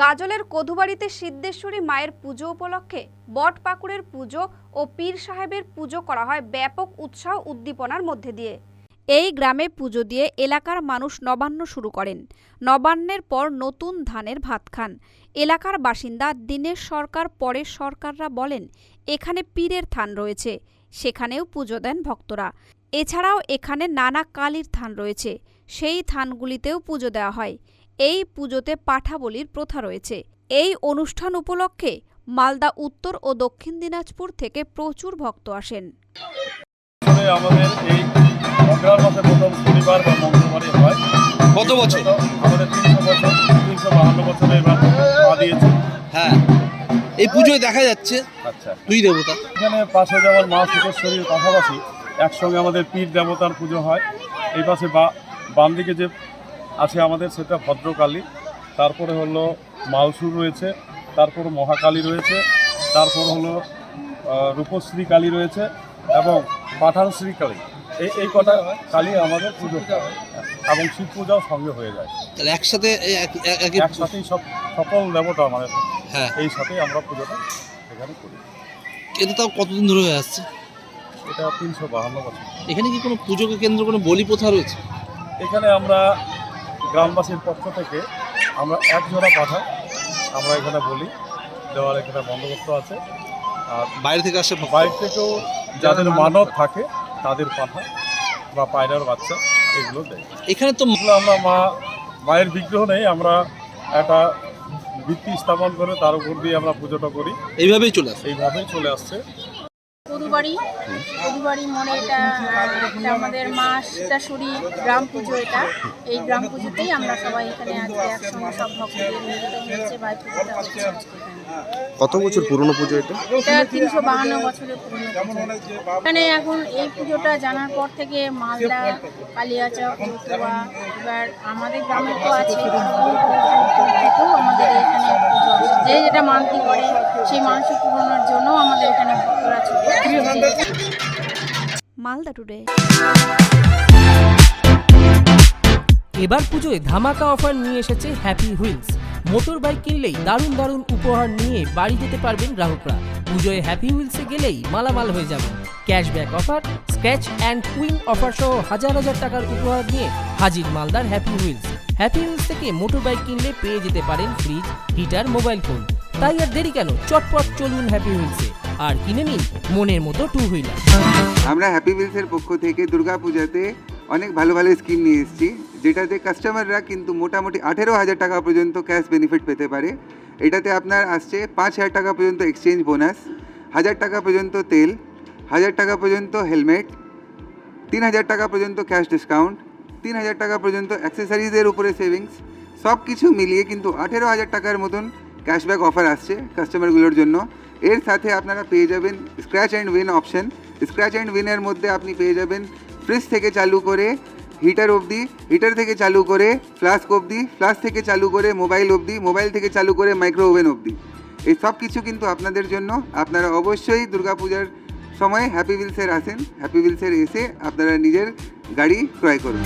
গাজলের কধুবাড়িতে সিদ্ধেশ্বরী মায়ের পুজো উপলক্ষে বট পাকুড়ের পুজো ও পীর সাহেবের পুজো করা হয় ব্যাপক উৎসাহ উদ্দীপনার মধ্যে দিয়ে। এই গ্রামে পুজো দিয়ে এলাকার মানুষ নবান্ন শুরু করেন। নবান্নের পর নতুন ধানের ভাত খান। এলাকার বাসিন্দা দিনের সরকার, পরের সরকাররা বলেন, এখানে পীরের থান রয়েছে, সেখানেও পুজো দেন ভক্তরা। এছাড়াও এখানে নানা কালীর থান রয়েছে, সেই থানগুলিতেও পুজো দেওয়া হয়। এই পুজোতে পাঠা বলির প্রথা রয়েছে। এই অনুষ্ঠান উপলক্ষে মালদা উত্তর ও দক্ষিণ দিনাজপুর থেকে প্রচুর ভক্ত আসেন। আমাদের এই মাসে প্রথম শনিবার বা মঙ্গলবারে হয়। কত বছর? আমাদের তিনশো বছর তিনশো বাহান্ন বছরে এবার পা দিয়েছে। হ্যাঁ। এই পুজোয় দেখা যাচ্ছে আচ্ছা। দুই দেবতা। এখানে পাশে যেমন মা সিদ্ধেশ্বরীর পাশাপাশি একসঙ্গে আমাদের পীর দেবতার পুজো হয়। এই পাশে বা বাম দিকে যে আছে আমাদের সেটা ভদ্রকালী। তারপরে হলো মালসুর রয়েছে তারপর মহাকালী রয়েছে তারপর হলো রূপশ্রী কালী রয়েছে এবং পাঠান শ্রী কালী। এই এই কটা কালী আমাদের পুজো। এবং শিব পূজাও সঙ্গে হয়ে যায়। তাহলে একসাথে একসাথেই সব সকল দেবতা আমাদের হ্যাঁ। এই সাথেই আমরা পুজোটা এখানে করি। এটা তাও কতদিন ধরে হয়ে আসছে? এটা তিনশো বাহান্ন বছর। এখানে কি কোনো পুজোকে কেন্দ্র কোনো বলি প্রথা রয়েছে? এখানে আমরা গ্রামবাসীর পক্ষ থেকে আমরা এক জোড়া পাঠাই আমরা এখানে বলি। দেওয়ার এখানে বন্দোবস্ত আছে। আর বাইরে থেকে আসে বাইরে থেকেও যাদের মানত থাকে তাদের পাঠা বা পায়রার বাচ্চা এগুলো দেয়। এখানে তো আমরা মা মায়ের বিগ্রহ নেই আমরা একটা ভিত্তি স্থাপন করে তার উপর দিয়ে আমরা পুজোটা করি। এইভাবেই চলে আসে। এইভাবেই চলে আসছে। কদুবাড়ি কদুবাড়ি মোড়ে এটা এটা আমাদের মা সীতাশুড়ি গ্রাম পুজো এটা এই গ্রাম পুজোতেই আমরা সবাই এখানে আজকে একসঙ্গে সব ভক্তদের মিলিত হয়েছে ভাই পুজোটা হচ্ছে কত বছর পুরনো পুজো এটা এটা তিনশো বাহান্ন বছরের পুরনো পুজো। এখানে এখন এই পুজোটা জানার পর থেকে মালদা কালিয়াচক রতুয়া এবার আমাদের গ্রামে তো আছে আমাদের এখানে পুজো যে যেটা মানতি করে সেই মানসিক পূরণের জন্য আমাদের এখানে। মালদা টুডে এবার পুজোয় ধামাকা অফার নিয়ে এসেছে হ্যাপি হুইলস মোটর বাইক কিনলেই দারুণ দারুণ উপহার নিয়ে বাড়ি যেতে পারবেন গ্রাহকরা। পুজোয় হ্যাপি হুইলসে গেলেই মালামাল হয়ে যাবেন cashback offer scratch and win offer সহ হাজার হাজার টাকার উপহার নিয়ে হাজির মালদার হ্যাপি হুইলস হ্যাপি হুইলস থেকে মোটর বাইক কিনলে পেয়ে যেতে পারেন ফ্রিজ হিটার মোবাইল ফোন তাই আর দেরি কেন? চটপট চলুন হ্যাপি হুইলসে আর কিনে নিন মনের মতো টু হুইলার আমরা হ্যাপি উইলসের পক্ষ থেকে দুর্গাপূজাতে অনেক ভালো ভালো স্কিম নিয়ে এসেছি, যেটাতে কাস্টমাররা কিন্তু মোটামুটি আঠেরো হাজার টাকা পর্যন্ত ক্যাশ বেনিফিট পেতে পারে। এটাতে আপনার আসছে পাঁচ হাজার টাকা পর্যন্ত এক্সচেঞ্জ বোনাস হাজার টাকা পর্যন্ত তেল, হাজার টাকা পর্যন্ত হেলমেট তিন হাজার টাকা পর্যন্ত ক্যাশ ডিসকাউন্ট তিন হাজার টাকা পর্যন্ত অ্যাক্সেসরিজের উপরে সেভিংস সব কিছু মিলিয়ে কিন্তু আঠেরো হাজার টাকার মতন ক্যাশব্যাক অফার আসছে কাস্টমারগুলোর জন্য। এর সাথে আপনারা পেয়ে যাবেন scratch and win option scratch and উইনের মধ্যে আপনি পেয়ে যাবেন ফ্রিজ থেকে চালু করে হিটার অবধি হিটার থেকে চালু করে ফ্লাস্ক অবধি ফ্লাস্ক থেকে চালু করে মোবাইল অবধি মোবাইল থেকে চালু করে মাইক্রো ওভেন অবধি। এই সব কিছু কিন্তু আপনাদের জন্য। আপনারা অবশ্যই দুর্গাপূজার সময় হ্যাপি উইলসের আসেন। হ্যাপি উইলসের এসে আপনারা নিজের গাড়ি ক্রয় করুন।